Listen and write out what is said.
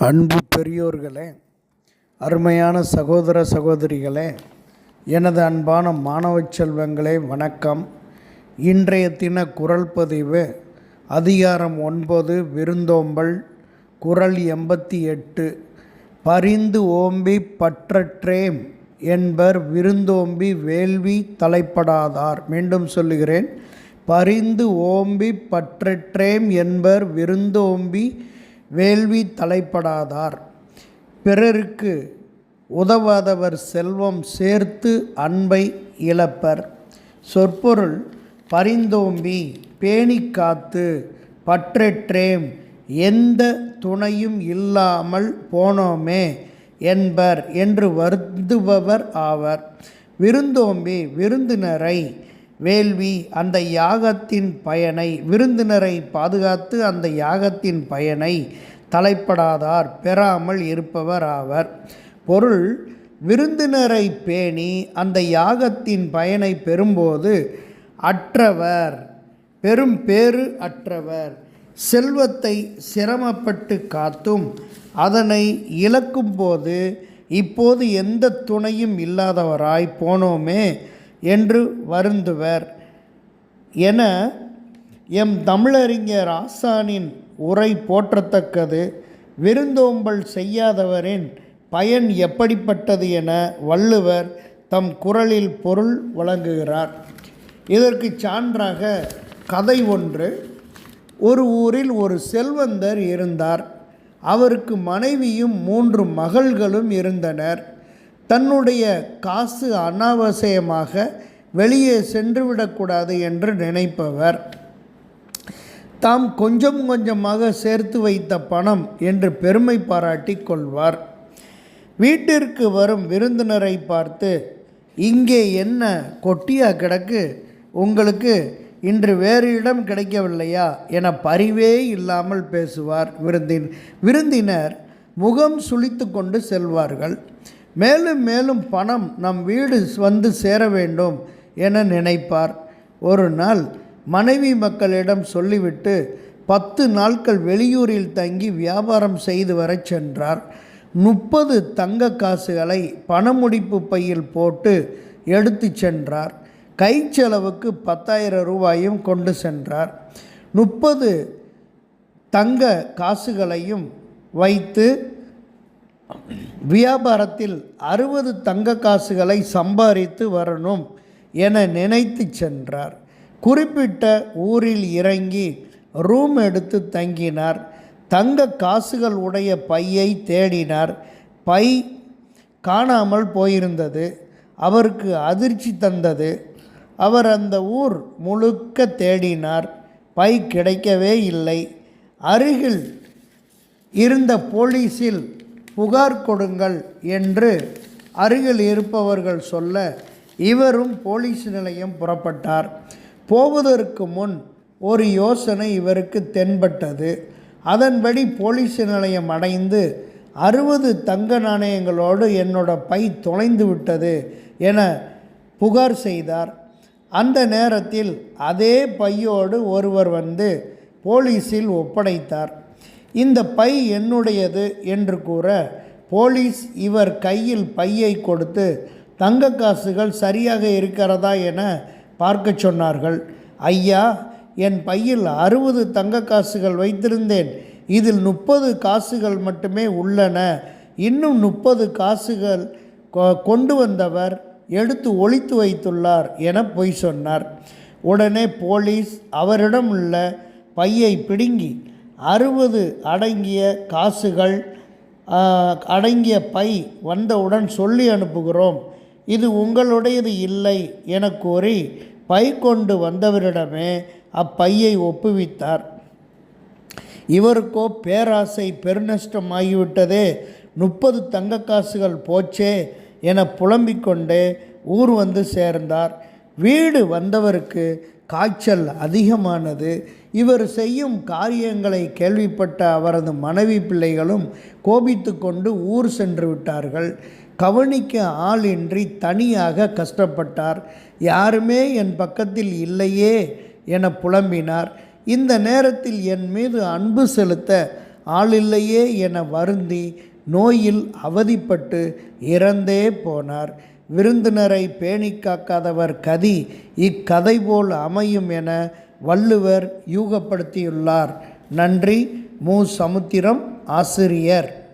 அன்பு பெரியோர்களே அருமையான சகோதர சகோதரிகளே எனது அன்பான மாணவ செல்வங்களே வணக்கம். இன்றைய தின குரல் பதிவு அதிகாரம் ஒன்பது விருந்தோம்பல் குரல் எண்பத்தி எட்டு. பரிந்து ஓம்பி பற்றற்றேம் என்பர் விருந்தோம்பி வேள்வி தலைப்படாதார். மீண்டும் சொல்லுகிறேன். பரிந்து ஓம்பி பற்றற்றேம் என்பர் விருந்தோம்பி வேள்வி தலைப்படாதார். பிறருக்கு உதவாதவர் செல்வம் சேர்த்து அன்பை இழப்பர். சொற்பொருள் பரிந்தோம்பி பேணி காத்து பற்றற்றேம் எந்த துணையும் இல்லாமல் போனோமே என்பர் என்று வருந்துபவர் ஆவர். விருந்தோம்பி விருந்தினரை வேள்வி அந்த யாகத்தின் பயனை விருந்தினரை பாதுகாத்து அந்த யாகத்தின் பயனை தலைப்படாதார் பெறாமல் இருப்பவர் ஆவர். பொருள் விருந்தினரை பேணி அந்த யாகத்தின் பயனை பெறும்போது அற்றவர் பெரும் பேறு அற்றவர் செல்வத்தை சிரமப்பட்டு காத்தும் அதனை இழக்கும்போது இப்போது எந்த துணையும் இல்லாதவராய் போனோமே என்று வருந்துவர். என எம் தமிழறிஞர் ஆசானின் உரை போற்றத்தக்கது. விருந்தோம்பல் செய்யாதவரின் பயன் எப்படிப்பட்டது என வள்ளுவர் தம் குரலில் பொருள் வழங்குகிறார். இதற்கு சான்றாக கதை ஒன்று. ஒரு ஊரில் ஒரு செல்வந்தர் இருந்தார். அவருக்கு மனைவியும் மூன்று மகள்களும் இருந்தனர். தன்னுடைய காசு அனாவசியமாக வெளியே சென்றுவிடக்கூடாது என்று நினைப்பவர். தாம் கொஞ்சம் கொஞ்சமாக சேர்த்து வைத்த பணம் என்று பெருமை பாராட்டி கொள்வார். வீட்டிற்கு வரும் விருந்தினரை பார்த்து இங்கே என்ன கொட்டியா கிடக்கு? உங்களுக்கு இன்று வேறு இடம் கிடைக்கவில்லையா? என பரிவே இல்லாமல் பேசுவார் விருந்தின் விருந்தினர் முகம் சுளித்து கொண்டு செல்வார்கள். மேலும் மேலும் பணம் நம் வீடு வந்து சேர வேண்டும் என நினைப்பார். ஒரு நாள் மனைவி மக்களிடம் சொல்லிவிட்டு பத்து நாட்கள் வெளியூரில் தங்கி வியாபாரம் செய்து வரச் சென்றார். முப்பது தங்க காசுகளை பணமுடிப்பு பையில் போட்டு எடுத்து சென்றார். கை செலவுக்கு பத்தாயிரம் ரூபாயும் கொண்டு சென்றார். முப்பது தங்க காசுகளையும் வைத்து வியாபாரத்தில் அறுபது தங்க காசுகளை சம்பாதித்து வரணும் என நினைத்து சென்றார். குறிப்பிட்ட ஊரில் இறங்கி ரூம் எடுத்து தங்கினார். தங்க காசுகள் உடைய பையை தேடினார். பை காணாமல் போயிருந்தது. அவருக்கு அதிர்ச்சி தந்தது. அவர் அந்த ஊர் முழுக்க தேடினார். பை கிடைக்கவே இல்லை. அருகில் இருந்த போலீஸில் புகார் கொடுங்கள் என்று அருகில் இருப்பவர்கள் சொல்ல இவரும் போலீஸ் நிலையம் புறப்பட்டார். போவதற்கு முன் ஒரு யோசனை இவருக்கு தென்பட்டது. அதன்படி போலீஸ் நிலையம் அடைந்து அறுபது தங்க நாணயங்களோடு என்னோட பை தொலைந்து விட்டது என புகார் செய்தார். அந்த நேரத்தில் அதே பையோடு ஒருவர் வந்து போலீஸில் ஒப்படைத்தார். இந்த பை என்னுடையது என்று கூற போலீஸ் இவர் கையில் பையை கொடுத்து தங்க காசுகள் சரியாக இருக்கிறதா என பார்க்க சொன்னார்கள். ஐயா என் பையில் அறுபது தங்க காசுகள் வைத்திருந்தேன். இதில் முப்பது காசுகள் மட்டுமே உள்ளன. இன்னும் முப்பது காசுகள் கொண்டு வந்தவர் எடுத்து ஒழித்து வைத்துள்ளார் என பொய் சொன்னார். உடனே போலீஸ் அவரிடம் உள்ள பையை பிடுங்கி அறுபது அடங்கிய காசுகள் அடங்கிய பை வந்தவுடன் சொல்லி அனுப்புகிறோம். இது உங்களுடையது இல்லை என கூறி பை கொண்டு வந்தவரிடமே அப்பையை ஒப்புவித்தார். இவருக்கோ பேராசை பெருநஷ்டமாகிவிட்டதே முப்பது தங்க காசுகள் போச்சே என புலம்பிக் கொண்டே ஊர் வந்து சேர்ந்தார். வீடு வந்தவருக்கு காய்ச்சல் அதிகமானது. இவர் செய்யும் காரியங்களை கேள்விப்பட்ட அவரது மனைவி பிள்ளைகளும் கோபித்து கொண்டு ஊர் சென்று விட்டார்கள். கவனிக்க ஆளின்றி தனியாக கஷ்டப்பட்டார். யாருமே என் பக்கத்தில் இல்லையே என புலம்பினார். இந்த நேரத்தில் என் மீது அன்பு செலுத்த ஆளில்லையே என வருந்தி நோயில் அவதிப்பட்டு இறந்தே போனார். விருந்தினரை பேணி காக்காதவர் கதி இக்கதை போல் அமையும் என வள்ளுவர் யூகப்படுத்தியுள்ளார். நன்றி. மு. சமுத்திரம் ஆசிரியர்.